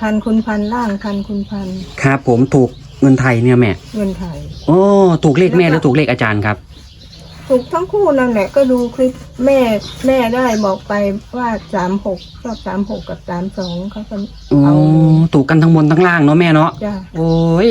พันคุณพันล่างพันคุณพันครับผมถูกเงินไทยเนี่ยแม่เงินไทย โอ้ถูกเลขแม่หรือถูกเลขอาจารย์ครับ ถูกทั้งคู่นั่นแหละ ก็ดูคลิปแม่แม่ได้บอกไปว่าสามหกชอบสามหกกับสามสองเขาก็อ๋อเอาถูกกันทั้งบนทั้งล่างเนาะแม่เนาะจ้ะ โอ้ย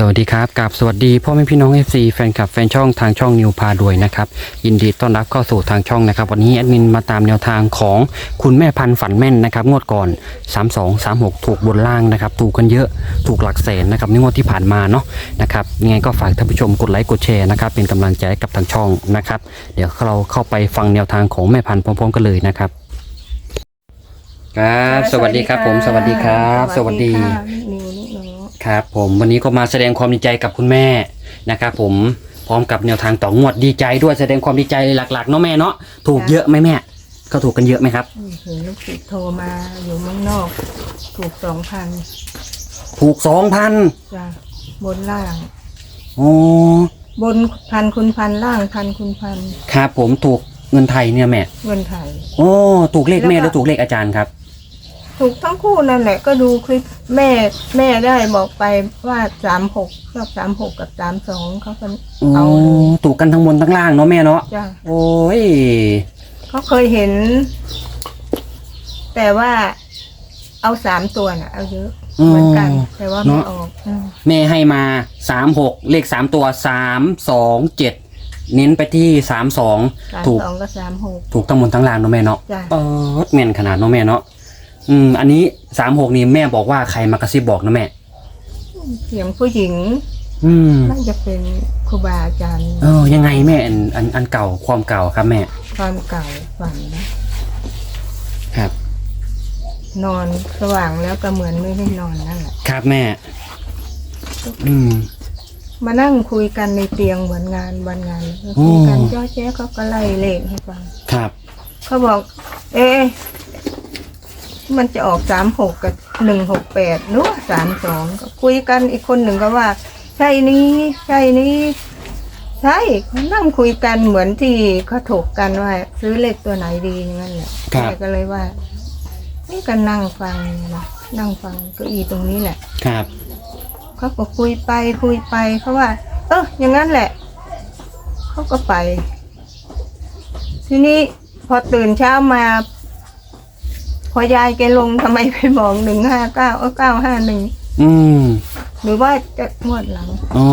สวัสดีครับกับสวัสดีพ่อแม่พี่น้อง FC แฟนคลับแฟนช่องทางช่องนิวพาด้วยนะครับ ยินดีต้อนรับเข้าสู่ทางช่องนะครับ วันนี้แอดมินมาตามแนวทางของคุณแม่พันธุ์ฝันแม่นนะครับ งวดก่อน 32 36 ถูกบนล่างนะครับ ถูกกันเยอะถูกหลักแสนนะครับในงวดที่ผ่านมาเนาะนะครับยังไงก็ฝากท่านผู้ชมกดไลค์กดแชร์นะครับ เป็นกำลังใจกับทางช่องนะครับ เดี๋ยวเราเข้าไปฟังแนวทางของแม่พันธุ์พร้อม ๆ กันเลยนะครับครับ สวัสดีครับผมสวัสดีครับ สวัสดี ค่ะนิวนิโน ครับผมวันนี้ก็มาแสดงความดีใจกับคุณแม่นะครับผมพร้อมกับแนวทางต่องวดดีใจด้วยแสดงความดีใจหลักๆเนาะแม่เนาะถูกเยอะไหมแม่ ก็ถูกกันเยอะไหมครับเห็นลูกศิษย์โทรมาอยู่เมืองนอก ถูกสองพันถูกสองพันจ้ะบนล่างโอ้บนพันคุณพันล่างพันคุณพันครับผมถูกเงินไทยเนี่ยแม่เงินไทยโอ้ถูกเลขแม่หรือถูกเลขอาจารย์ครับ ถูกทั้งคู่นั่นแหละก็ดูคลิปแม่แม่ได้บอกไปว่าสามหกชอบสามหกกับสามสองเขาก็โอ้เอาถูกกันทั้งบนทั้งล่างเนาะแม่เนาะจ้ะโอ้ยเขาเคยเห็น แต่ว่าเอาสามตัวน่ะ เอาเยอะเหมือนกัน แต่ว่าไม่ออกอืมแม่ให้มาสามหกเลขสามตัวสามสองเจ็ดเน้นไปที่สามสองสามถูกสองกับสามหก ถูกทั้งบนทั้งล่างเนาะแม่เนาะจ้ะเออแม่นขนาดเนาะแม่เนาะ อืม อันนี้สามหกนี่แม่บอกว่าใครมากระซิบบอกนะแม่ เสียงผู้หญิงอืมน่าจะเป็นครูบาอาจารย์เออยังไงแม่อันอันอันเก่าความเก่าครับแม่ ความเก่าฝันนะครับ นอนสว่างแล้วก็เหมือนไม่ได้นอนนั่นแหละครับแม่ อืม มานั่งคุยกันในเตียงเหมือนงานวันงานแล้วโอ้คุยกันจ้อแจ๊เขาก็ไล่เลขให้ฟัง ครับ เขาบอก เอ๊ะ มันจะออกสามหกกับหนึ่งหกแปดหรือว่าสามสองก็คุยกันอีกคนหนึ่งก็ว่า ใช่นี้ใช่นี้ใช่เขานั่งคุยกันเหมือนที่เขาถกกันว่า ซื้อเลขตัวไหนดีอย่างนั้นแหละครับ แม่ก็เลยว่านี่ก็นั่งฟังนะนั่งฟังเก็อีตรงนี้แหละ ครับ เขาก็คุยไปคุยไปเขาว่า เอออย่างนั้นแหละ เขาก็ไป ทีนี้พอตื่นเช้ามาพ อยายแกลงทำไมไปบอกหนึ่งห้าเก้าเออเก้าห้าหนึ่งอืมหรือว่าจะงวดหลังอ๋อ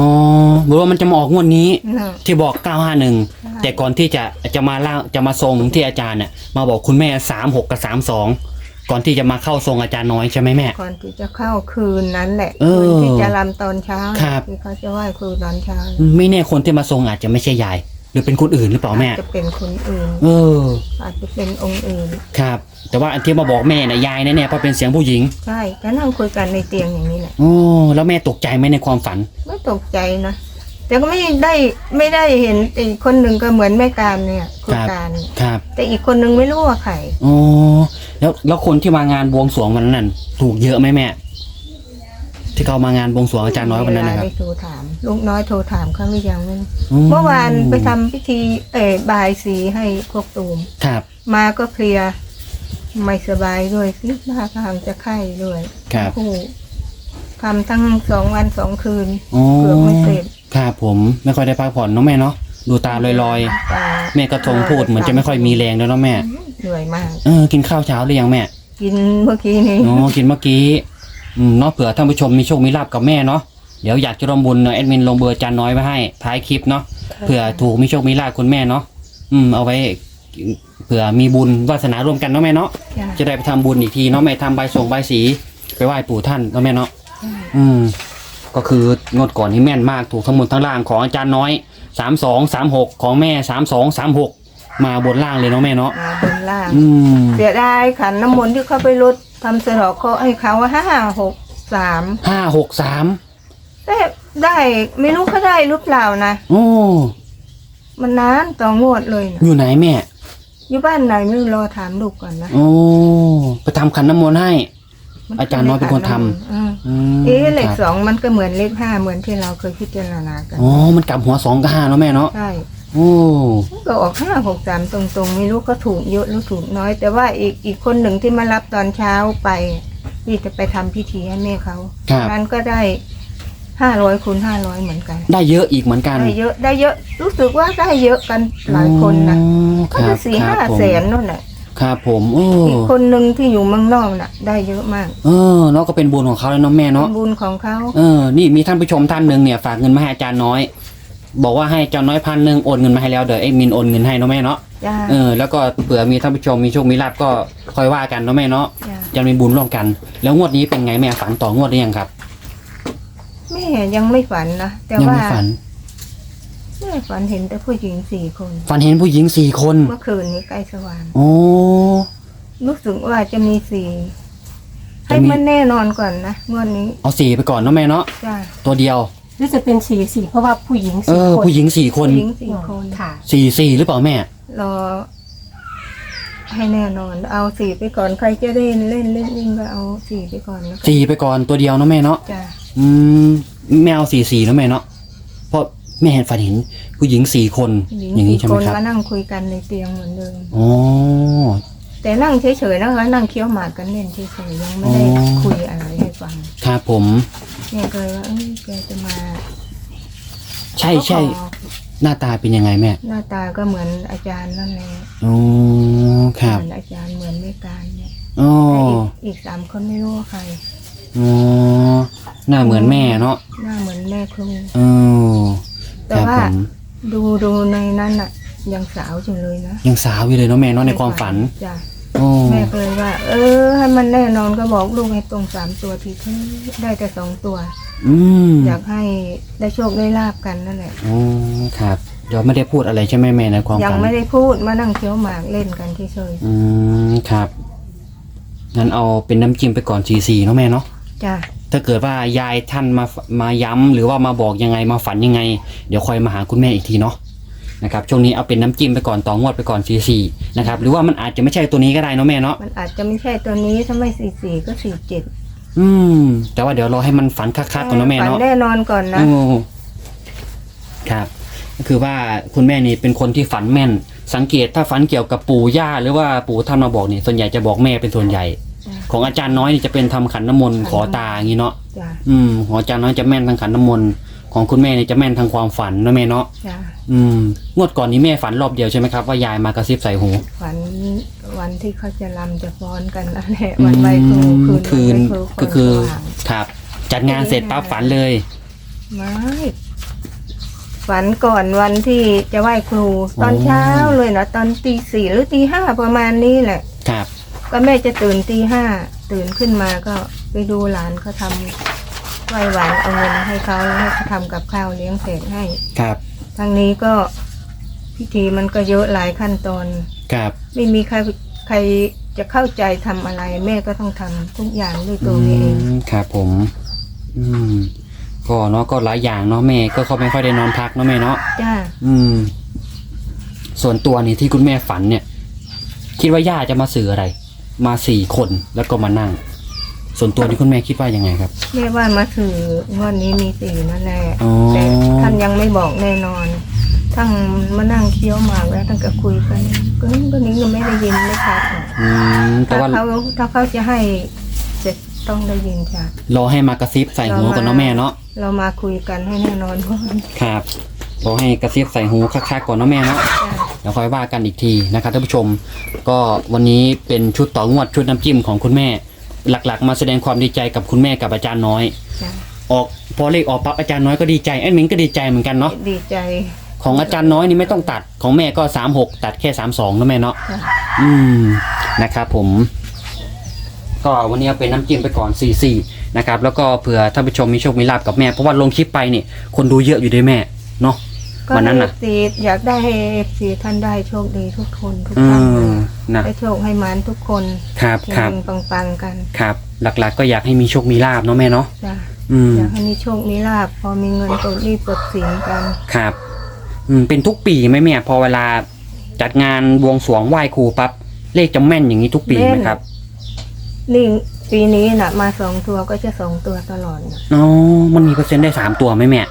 บอกว่ามันจะมาออกงวดนี้นะที่บอก 951 แต่ก่อนที่จะจะมาเล่าจะมาทรงที่อาจารย์เนี่ยมาบอกคุณแม่ 36 กับ 32 ก่อนที่จะมาเข้าทรงอาจารย์น้อยใช่ไหมแม่ ก่อนที่จะเข้าคืนนั้นแหละเออคืนที่จะรำตอนเช้าครับ ที่เขาจะไหว้ครูตอนเช้า ไม่แน่คนที่มาทรงอาจจะไม่ใช่ยายห รือเป็นคนอื่นหรือเปล่าแม่อาจจะเป็นคนอื่น เออ อาจจะเป็นองค์อื่น ครับ แต่ว่าอันที่มาบอกแม่น่ะยายนะเนี่ยเพราะเป็นเสียงผู้หญิงใช่ก็นั่งคุยกันในเตียงอย่างนี้แหละโอ้แล้วแม่ตกใจไหมในความฝัน ไม่ตกใจนะ แต่ก็ไม่ได้ไม่ได้เห็นอีกคนหนึ่งก็เหมือนแม่การเนี่ยคุณครับ การเนี่ยครับแต่อีกคนหนึ่งไม่รู้ว่าใคร อ๋อแล้วแล้วคนที่มางานบวงสรวงวันนั้นนะถูกเยอะไหมแม่ ที่เขามางานบวงสรวงอาจารย์น้อยวันนั้นนะครับเวลาได้โทรถามลูกน้อยโทรถามเขาหรือยังไม่อืเมื่อวานไปทำพิธีเออบายสีให้พวกตูม ครับมาก็เพลียไม่สบายด้วยสิหน้าทางจะไข้ด้วยครับโอ้โหทำทั้งสองวันสองคืนอ๋อเกือบไม่เสร็จครับผมไม่ค่อยได้พักผ่อนเนาะแม่เนาะดูตาลอยตาๆแม่ก็ทงพูดเหมือนจะไม่ค่อยมีแรงแล้วเนาะแม่เหนื่อยมาก เออกินข้าวเช้าหรือยังแม่กินเมื่อกี้นี้ อ๋อกินเมื่อกี้ อืมเนาะเผื่อท่านผู้ชมมีโชคมีลาบกับแม่เนาะเดี๋ยวอยากจะร่วมบุญเนาะแอดมินลงเบอร์อาจานน้อยไว้ให้ท้ายคลิปเนาะเผื่อถูกมีโชคมีลาบคุณแม่เนาะอืมเอาไว้เผื่อมีบุญวาสนาร่วมกันเนาะแม่เนาะจ้ะ จะได้ไปทำบุญอีกทีเนาะแม่ทำใบส่งใบสี ไปไหว้ปู่ท่านเนาะแม่เนาะอืม ก็คืองวดก่อนนี่แม่นมากถูกทั้งหมดทั้งล่างของอาจารย์น้อยสามสองสามหกของแม่สามสองสามหกมาบนล่างเลยเนาะแม่เนาะมาบนล่าง อืม เสียดายขันน้ำมนต์ที่เขาไปรด ทำเสนอเคราะห์ให้เขาห้าหกสามห้าหกสามได้ได้ไม่รู้เขาได้หรือเปล่านะโอ้มันนานต่องวดเลยนะอยู่ไหนแม่ อยู่บ้านไหนไม่รู้รอถามลูกก่อนนะโอ้ไปทำขันน้ำมนต์ให้ มันอาจารย์น้อยเป็นคนทำ อืมอืมเอ๊ะเลขครับสองมันก็เหมือนเลขห้าเหมือนที่เราเคยพิจารณากัน อ๋อ มันกลับหัวสองกับห้าเนาะแม่เนาะ ใช่ โอ้ก็ออกห้าหกสามตรงๆไม่รู้ก็ถูกเยอะหรือถูกน้อย แต่ว่าอีกอีกคนหนึ่งที่มารับตอนเช้าไปที่จะไปทำพิธีให้แม่เขาครับนั้นก็ได้ห้าร้อยคูณห้าร้อยเหมือนกัน ได้เยอะอีกเหมือนกันได้เยอะได้เยอะรู้สึกว่าได้เยอะกันหลายคนนะอ๋อก็ครัจะบสี่ครัห้าบผมแสนนั่นแหละครับผมโอ้อีกคนหนึ่งที่อยู่เมืองนอกน่ะ ได้เยอะมากเออเนาะก็เป็นบุญของเขาแล้วเนาะแม่เนาะ เป็นบุญของเขา เออ นี่มีท่านผู้ชมท่านหนึ่งเนี่ยฝากเงินมาให้อาจารย์น้อย บอกว่าให้อาจารย์น้อยพันหนึ่งโอนเงินมาให้แล้วเดี๋ยวเอ็มินโอนเงินให้เนาะแม่เนาะจ้า เออแล้วก็เผื่อมีท่านผู้ชมมีโชคมีลาภก็คอยว่ากันเนาะแม่เนาะจ้าจะมีบุญร่วมกัน แล้วงวดนี้เป็นไงแม่ฝันต่องวดหรือยังครับแม่ยังไม่ฝันนะแต่ยังว่าไม่ฝัน แม่ฝันเห็นแต่ผู้หญิงสี่คน ฝันเห็นผู้หญิงสี่คนเมื่อคืนนี้ใกล้สว่างโอ้ รู้สึกว่าจะมีสี่จะให้มีมันแน่นอนก่อนนะงวดนี้เอาสี่ไปก่อนเนาะแม่เนาะจ้าตัวเดียว หรือจะเป็นสี่สี่เพราะว่าผู้หญิงเอสี่อ คนผู้หญิงสี่คนผู้หญิงสี่คน ค่ะ สี่สี่หรือเปล่าแม่ รอ ให้แน่นอน เอาสี่ไปก่อน ใครจะเล่นเล่นเล่นเล่นก็เอาสี่ไปก่อนแล้วกันสี่ไปก่อนตัวเดียวเนาะแม่เนาะจ้าอืมแมวสี่สี่แล้วแม่เนาะเพราะแม่เห็นฝันเห็นผู้หญิงสี่คนผู้หญิงอย่างนี้สี่ใช่ไหคมนครับก็นั่งคุยกันในเตียงเหมือนเดิม อ๋อ แต่นั่งเฉยๆนะคะนั่งเคี้ยวหมากกันเล่นเฉยๆยังไม่ได้อ๋อ คุยอะไรให้ฟัง ครับผม แม่ก็เลยว่าเอ้ยแกจะมาใช่ใช่ก็ขอหน้าตาเป็นยังไงแม่หน้าตาก็เหมือนอาจารย์นั่นแหละอ๋อครับเหมือนอาจารย์เหมือนไม่การเนี่ยอ๋อแต่อีกอีกสามคนไม่รู้ว่าใคร อ๋อหน้าเหมือนแม่เนาะหน้าเหมือนแม่ครู เออแต่ครับว่า ผมดูดูในนั้นน่ะยังสาวอยู่เลยนะยังสาวอยู่เลยเนาะแม่เนาะในความฝันจ้ะ โอ้แม่ก็เลยว่า เออ ให้มันแน่นอนก็บอกลูกให้ตรงสามตัวทีเถอะได้แต่สองตัว อืมอยากให้ได้โชคได้ลาบกันนั่นแหละ อ๋อครับเดี๋ยวไม่ได้พูดอะไรใช่ไหมแม่ในความยังฝันไม่ได้พูดมานั่งเคี้ยวหมากเล่นกันเฉยอืมครับงั้นเอาเป็นน้ำจิ้มไปก่อนสี่สี่เนาะแม่เนาะๆจ้ะถ้าเกิดว่ายายท่านมามาย้ำหรือว่ามาบอกยังไงมาฝันยังไง เดี๋ยวคอยมาหาคุณแม่อีกทีเนาะ นะครับช่วงนี้เอาเป็นน้ำจิ้มไปก่อนต่องวดไปก่อนสี่สี่นะครับหรือว่ามันอาจจะไม่ใช่ตัวนี้ก็ได้เนาะแม่เนาะมันอาจจะไม่ใช่ตัวนี้ถ้าไม่สี่สี่ก็สี่เจ็ดอืม แต่ว่าเดี๋ยวรอให้มันฝันคักๆก่อนเนาะแม่ฝันเนาะแน่นอนก่อนนะ โอ้ครับก็คือว่าคุณแม่นี่เป็นคนที่ฝันแม่น สังเกตถ้าฝันเกี่ยวกับปู่ย่าหรือว่าปู่ท่านมาบอกนี่ส่วนใหญ่จะบอกแม่เป็นส่วนใหญ่จ้ะของอาจารย์น้อยนี่จะเป็นทำขันน้ำมนต์ขอตาอย่างนี้เนาะ จ้ะอืมของอาจารย์น้อยจะแม่นทางขันน้ำมนต์ ของคุณแม่นี่จะแม่นทางความฝันนะแม่เนาะจ้ะอืมงวดก่อนนี้แม่ฝันรอบเดียวใช่ไหมครับว่ายายมากระซิบใส่หูฝันวันที่เขาจะรำจะฟ้อนกันนั่นแหละวันใบครูคืนคืนวันไหว้รูก็คือสว่าง ครับ จัดงานเสร็จปั๊บฝันเลย ไม่ฝันก่อนวันที่จะไหว้ครู ตอนเช้าเลยนะตอนตีสี่หรือตีห้าประมาณนี้แหละ ครับ ก็แม่จะตื่นตีห้าตื่นขึ้นมาก็ไปดูหลานเขาทำ ไหว้หวานเอาเงินให้เขาแล้วให้เขาทำกับข้าวเลี้ยงเสร็จให้ ครับทางนี้ก็พิธีมันก็เยอะหลายขั้นตอน ครับไม่มีใครใครจะเข้าใจทำอะไร แม่ก็ต้องทำทุกอย่างด้วยตัวอืแม่เองมครับผม อืมก็เนาะก็หลายอย่างเนาะแม่ก็เขาไม่ค่อยได้นอนพักเนาะแม่เนาะจ้าอืม ส่วนตัวนี่ที่คุณแม่ฝันเนี่ย คิดว่าย่าจะมาสื่ออะไร มาสี่คนแล้วก็มานั่ง ส่วนตัวนี่คุณแม่คิดว่ายังไงครับ แม่ว่ามาถืองวดนี้มีสี่นั่นแหละอ๋อ แต่ท่านยังไม่บอกแน่นอน ทั้งมานั่งเคี้ยวหมากแล้วท่านก็คุยกันก็นี่ก็นี้ก็ไม่ได้ยินไม่ชัดหรอกอืมแต่ถ้าว่าเขาถ้าเขาจะให้จะต้องได้ยินชัดรอให้มากระซิบใส่หูก่อนเนาะแม่เนาะเรามาคุยกันให้แน่นอนก่อนครับรอให้กระซิบใส่หูคักๆก่อนเนาะแม่เนาะเดี๋ยวค่อยว่ากันอีกทีนะครับท่านผู้ชม ก็วันนี้เป็นชุดต่องวดชุดน้ำจิ้มของคุณแม่ หลักๆ มาแสดงความดีใจกับคุณแม่กับอาจารย์น้อย จ้ะออกพอเลขออกปั๊บอาจารย์น้อยก็ดีใจแอดมินก็ดีใจเหมือนกันเนาะดีใจ ของอาจารย์น้อยนี่ไม่ต้องตัดของแม่ก็สามหกตัดแค่สามสองนะแม่เนาะจ้ะอืมนะครับผม ก็วันนี้เอาเป็นน้ำจิ้มไปก่อน4 4นะครับ แล้วก็เผื่อท่านผู้ชมมีโชคมีลาบกับแม่เพราะว่าลงคลิปไปนี่คนดูเยอะอยู่ด้วยแม่เนาะก็วันนั้นน่ะเอฟซีอยากได้ให้เอฟซีท่านได้โชคดีทุกคนทุกอืท่านเลมย นะได้โชคให้มันทุกคนครับครับเฮงๆปังๆกันครับ หลักๆก็อยากให้มีโชคมีลาบเนาะแม่เนาะจ้ะอืมอยากให้มีโชคมีลาบพอมีเงินกดรีบกดสินกัน ครับ อืมเป็นทุกปีไหมแม่พอเวลาจัดงานบวงสรวงไหว้ครูปั๊บเลขจะแม่นอย่างนี้ทุกปีไหมครับนี่ปีปีนี้น่ะมาสองตัวก็จะสองตัวตลอดนะอ๋อมันมีเปอร์เซ็นต์ได้สามตัวไหมแม่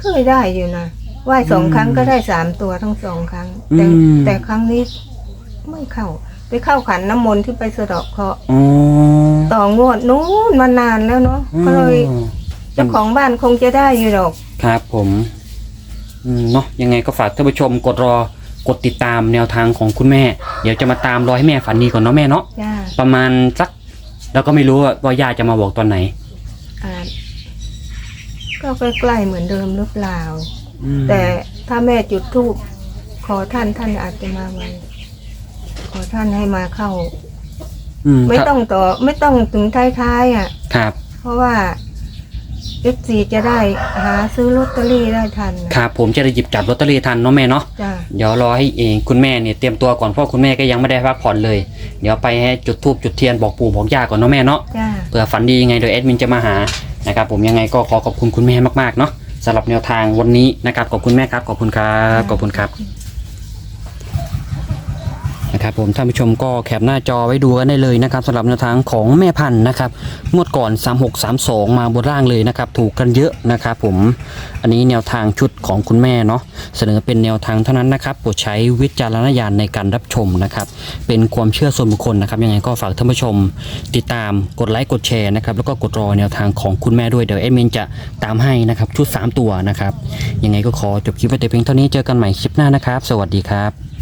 เคยได้อยู่นะไหว้สองอืมครั้งก็ได้สามตัวทั้งสองครั้ง แต่อืม แต่ครั้งนี้ ไม่เข้า ไปเข้าขันน้ำมนต์ที่ไปสะเดาะเคราะห์อ๋อต่องวดนู้นมานานแล้วเนาะก็เลยอืม เจ้าของบ้านคงจะได้อยู่หรอก ครับผมอืมเนาะยังไงก็ฝากท่านผู้ชมกดรอกดติดตามแนวทางของคุณแม่ เดี๋ยวจะมาตามรอให้แม่ฝันดีก่อนเนาะแม่เนาะจ้าประมาณสักแล้วก็ไม่รู้ว่าว่าย่าจะมาบอกตอนไหนอาจก็ใกล้ๆเหมือนเดิมหรือเปล่า อืมแต่ถ้าแม่จุดธูปขอท่านท่านอาจจะมาไวข อท่านให้มาเข้า อืมไม่ครับต้องต่อ ไม่ต้องถึงท้ายๆอะ ครับ เพราะว่าเอฟซีจะได้หาซื้อลอตเตอรี่ได้ทันนะครับผมจะได้หยิบจับลอตเตอรี่ทันเนาะแม่เนาะ จ้าเดี๋ยวรอให้เองคุณแม่เนี่ยเตรียมตัวก่อนเพราะคุณแม่ก็ยังไม่ได้พักผ่อนเลย เดี๋ยวไปให้จุดทูบจุดเทียนบอกปู่บอกย่าก่อนเนาะแม่เนาะจ้าเผื่อฝันดียังไงเดี๋ยวแอดมินจะมาหานะครับผมยังไงก็ขอขอบคุณคุณแม่มากๆเนาะสำหรับแนวทางวันนี้นะครับขอบคุณแม่ครับขอบคุณครับขอบคุณครับ นะครับผมท่านผู้ชมก็แคปหน้าจอไว้ดูกันได้เลยนะครับสำหรับแนวทางของแม่พันธุ์นะครับงวดก่อน 3632 มาบนร่างเลยนะครับถูกกันเยอะนะครับผมอันนี้แนวทางชุดของคุณแม่เนาะเสนอเป็นแนวทางเท่านั้นนะครับโปรดใช้วิจารณญาณในการรับชมนะครับเป็นความเชื่อส่วนบุคคลนะครับยังไงก็ฝากท่านผู้ชม ติดตามกดไลค์กดแชร์นะครับแล้วก็กดรอแนวทางของคุณแม่ด้วยเดี๋ยวแอดมินจะตามให้นะครับชุด 3 ตัวนะครับยังไงก็ขอจบคลิปไว้แต่เพียงเท่านี้เจอกันใหม่คลิปหน้านะครับ สวัสดีครับ